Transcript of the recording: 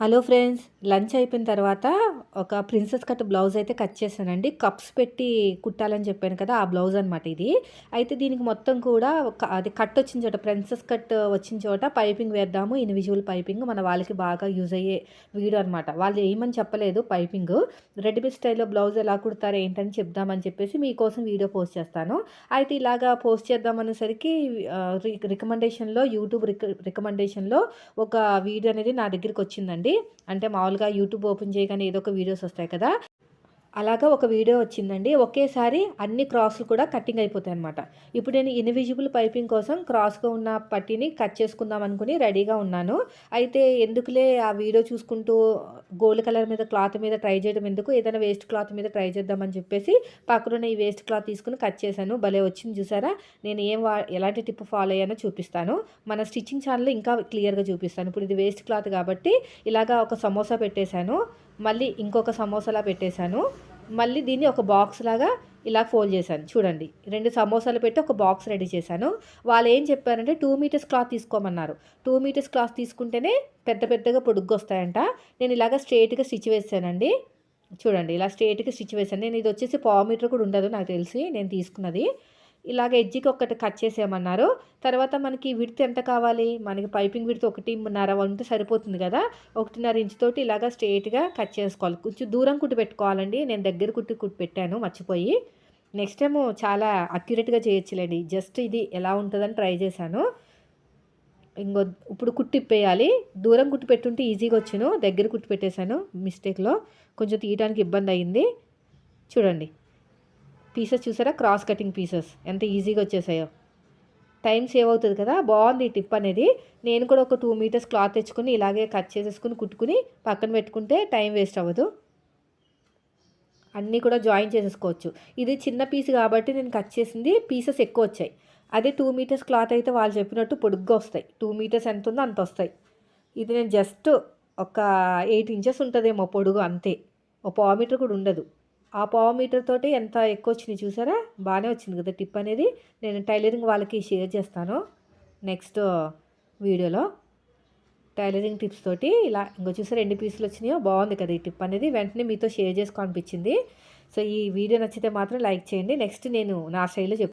Hello friends lunch అయిపోయిన తర్వాత ఒక ప్రిన్సెస్ కట్ బ్లౌజ్ అయితే కట్ చేశానండి. కప్స్ పెట్టి కుట్టాలని చెప్పాను కదా ఆ బ్లౌజ్ అనమాట ఇది. అయితే దీనికి మొత్తం కూడా ఒక అది కట్ వచ్చిన చోట ప్రిన్సెస్ కట్ వచ్చిన చోట పైపింగ్ వేద్దాము. ఇన్విజువల్ పైపింగ్ మన వాళ్ళకి బాగా యూజ్ అయ్యే వీడియో అనమాట వాళ్ళు ఏమని చెప్పలేదు పైపింగ్. రెడ్ స్టైల్లో బ్లౌజ్ ఎలా కుడతారు ఏంటని చెప్దామని చెప్పేసి మీకోసం వీడియో పోస్ట్ చేస్తాను. అయితే ఇలాగా పోస్ట్ చేద్దామనేసరికి రికమెండేషన్లో యూట్యూబ్ రిక రికమెండేషన్లో ఒక వీడియో అనేది నా దగ్గరికి వచ్చిందండి. అంటే మామూలుగా యూట్యూబ్ ఓపెన్ చేయగానే ఏదో ఒక వీడియోస్ వస్తాయి కదా. అలాగా ఒక వీడియో వచ్చిందండి. ఒకేసారి అన్ని క్రాస్లు కూడా కటింగ్ అయిపోతాయి అనమాట ఇప్పుడు నేను ఇన్విజిబుల్ పైపింగ్ కోసం క్రాస్గా ఉన్న పట్టిని కట్ చేసుకుందాం అనుకుని రెడీగా ఉన్నాను. అయితే ఎందుకులే ఆ వీడియో చూసుకుంటూ గోల్డ్ కలర్ మీద క్లాత్ మీద ట్రై చేయడం ఎందుకు? ఏదైనా వేస్ట్ క్లాత్ మీద ట్రై చేద్దామని చెప్పేసి పక్కన ఈ వేస్ట్ క్లాత్ తీసుకుని కట్ చేశాను. భలే వచ్చింది చూసారా? నేను ఏం వా ఎలాంటి టిప్ ఫాలో అయ్యానో చూపిస్తాను. మన స్టిచ్చింగ్ ఛానల్ ఇంకా క్లియర్గా చూపిస్తాను. ఇప్పుడు ఇది వేస్ట్ క్లాత్ కాబట్టి ఇలాగా ఒక సమోసా పెట్టేశాను. మళ్ళీ ఇంకొక సమోసాలా పెట్టేశాను. మళ్ళీ దీన్ని ఒక బాక్స్ లాగా ఇలా ఫోల్డ్ చేశాను. చూడండి రెండు సమోసాలు పెట్టి ఒక బాక్స్ రెడీ చేశాను. వాళ్ళు ఏం చెప్పారంటే టూ మీటర్స్ క్లాత్ తీసుకోమన్నారు. టూ మీటర్స్ క్లాత్ తీసుకుంటేనే పెద్ద పెద్దగా పొడుగ్గా వస్తాయంట నేను ఇలాగ స్ట్రేట్గా స్టిచ్ వేసానండి చూడండి ఇలా స్ట్రేట్గా స్టిచ్ వేసాను నేను ఇది వచ్చేసి పావు మీటర్ కూడా ఉండదు నాకు తెలిసి నేను తీసుకున్నది. ఇలాగ ఎడ్జికి ఒకటి కట్ చేసేయమన్నారు. తర్వాత మనకి విడత ఎంత కావాలి? మనకి పైపింగ్ విడత ఒకటిన్నర ఉంటే సరిపోతుంది కదా? ఒకటిన్నర ఇంచ్ తోటి ఇలాగ స్ట్రేట్గా కట్ చేసుకోవాలి. కొంచెం దూరం కుట్టి పెట్టుకోవాలండి. నేను దగ్గర కుట్టి కుట్టి పెట్టాను మర్చిపోయి. నెక్స్ట్ టైము చాలా అక్యురేట్గా చేయొచ్చులేండి. జస్ట్ ఇది ఎలా ఉంటుందని ట్రై చేశాను. ఇంకో ఇప్పుడు కుట్టిప్పేయాలి దూరం కుట్టి పెట్టుంటే ఈజీగా వచ్చాను. దగ్గర కుట్టి పెట్టేశాను మిస్టేక్లో. కొంచెం తీయడానికి ఇబ్బంది అయింది చూడండి. పీసెస్ చూసారా? క్రాస్ కటింగ్ పీసెస్ ఎంత ఈజీగా వచ్చేసాయో. టైం సేవ్ అవుతుంది కదా? బాగుంది ఈ టిప్ అనేది. నేను కూడా ఒక టూ మీటర్స్ క్లాత్ తెచ్చుకొని ఇలాగే కట్ చేసేసుకుని కుట్టుకుని పక్కన పెట్టుకుంటే టైం వేస్ట్ అవ్వదు. అన్నీ కూడా జాయిన్ చేసేసుకోవచ్చు. ఇది చిన్న పీస్ కాబట్టి నేను కట్ చేసింది పీసెస్ ఎక్కువ వచ్చాయి. అదే టూ మీటర్స్ క్లాత్ అయితే వాళ్ళు చెప్పినట్టు పొడుగ్గా వస్తాయి. టూ మీటర్స్ ఎంత ఉందో అంత వస్తాయి. ఇది నేను జస్ట్ ఒక ఎయిట్ ఇంచెస్ ఉంటుందేమో పొడుగు అంతే. ఒక పావు మీటర్ కూడా ఉండదు. ఆ పావు మీటర్ తోటి ఎంత ఎక్కువ వచ్చింది చూసారా? బాగానే వచ్చింది కదా టిప్ అనేది. నేను టైలరింగ్ వాళ్ళకి షేర్ చేస్తాను నెక్స్ట్ వీడియోలో. టైలరింగ్ టిప్స్ తోటి ఇలా ఇంకో చూసారా ఎన్ని పీసులు వచ్చినాయో? బాగుంది కదా ఈ టిప్ అనేది. వెంటనే మీతో షేర్ చేసుకో అనిపించింది. సో ఈ వీడియో నచ్చితే మాత్రం లైక్ చేయండి. నెక్స్ట్ నేను నా స్టైల్లో